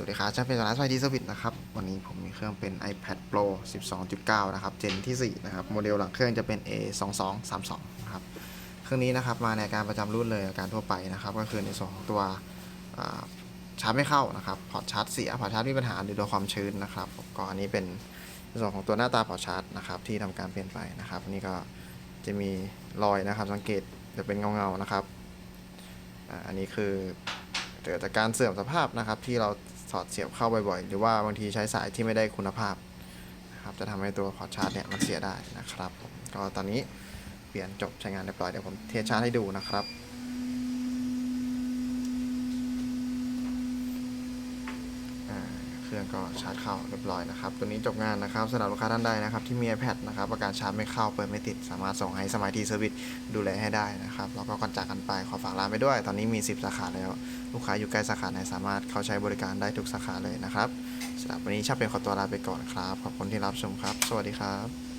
วัสดีครับช่างเป็นร้านสไฟทีเซอร์วิสนะครับ วันนี้ผมมีเครื่องเป็น iPad Pro 12.9 นะครับ เจนที่ 4 นะครับ โมเดลหลังเครื่องจะเป็น A2232 นะครับ เครื่องนี้นะครับ มาในอาการประจำรุ่นเลยการทั่วไปนะครับ ก็คือในส่วนของตัวาชาร์จไม่เข้านะครับ พอร์ตชาร์จเสีย พอร์ตชาร์จมีปัญหาหรือโดนความชื้นนะครับ ก็อันนี้เป็นในส่วนของตัวหน้าตาพอร์ตชาร์จนะครับ ที่ทำการเปลี่ยนไปนะครับนนี้ก็จะมีรอยนะครับ สังเกตจะเป็นเงาๆนะครับ อันนี้คือเกิดจากการเสื่อมสภาพนะครับที่เรา สอดเสียบเข้าบ่อยๆ หรือว่าบางทีใช้สายที่ไม่ได้คุณภาพนะครับจะทำให้ตัวพอร์ตชาร์จเนี่ยมันเสียได้นะครับผมก็ตอนนี้เปลี่ยนจบใช้งานเรียบร้อยเดี๋ยวผมเทชาร์จให้ดูนะครับอ่าเค รื่องก็ชาร์จเข้าเรียบร้อยนะครับตัวนี้จบงานนะครับสำหรับลูกค้าท่านใดนะครับที่มี iPad นะครับประการชาร์จไม่เข้าเปิดไม่ติด สามารถส่งให้สมายทีเซอร์วิสดูแลให้ได้นะครับแล้วก็ก่อนจากกันไปขอฝากร้านไปด้วย ตอนนี้มี 10 สาขาแล้ว ลูกค้าอยู่ใกล้สาขาไหนสามารถเข้าใช้บริการได้ทุกสาขาเลยนะครับสำหรับวันนี้ชาเป็นขอตัวลาไปก่อนครับขอบคุณที่รับชมครับ สวัสดีครับ